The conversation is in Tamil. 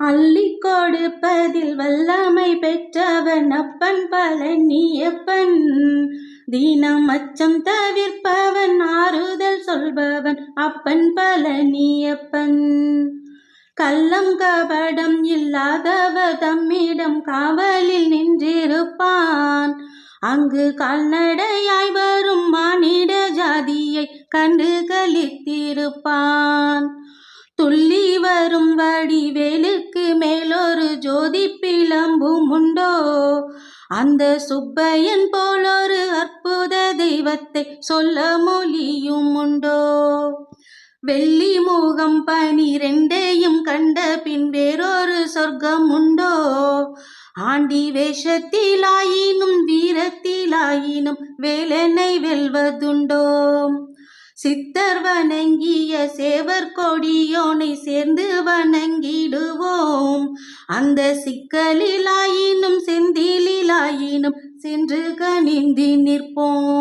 அள்ளி கொடுப்பதில் வல்லமை பெற்றவன் அப்பன் பழனியப்பன் தீனம் அச்சம் தவிர்ப்பவன் ஆறுதல் சொல்பவன் அப்பன் பழனியப்பன் கள்ளம் கபடம் இல்லாதவ தம்மிடம் காவலில் நின்றிருப்பான். அங்கு கால்நடையாய் வரும் மானிட ஜாதியை கண்டு கழித்திருப்பான் துள்ளி வரும் வடிவேலுக்கு மேலொரு ஜோதி பிளம்பும் உண்டோ அந்த சுப்பையன் போலொரு அற்புத தெய்வத்தை சொல்ல மொழியும் உண்டோ வெள்ளி முகம் பனிரெண்டையும் கண்ட பின் வேறொரு சொர்க்கம் உண்டோ ஆண்டி வேஷத்திலாயினும் வீரத்திலாயினும் வேலனை வெல்வதுண்டோ? சித்தர் வணங்கிய சேவர் கொடியோனை சே அந்த சிக்கலிலாயினும் செந்திலிலாயினும் சென்று கனிந்தி நிற்போம்.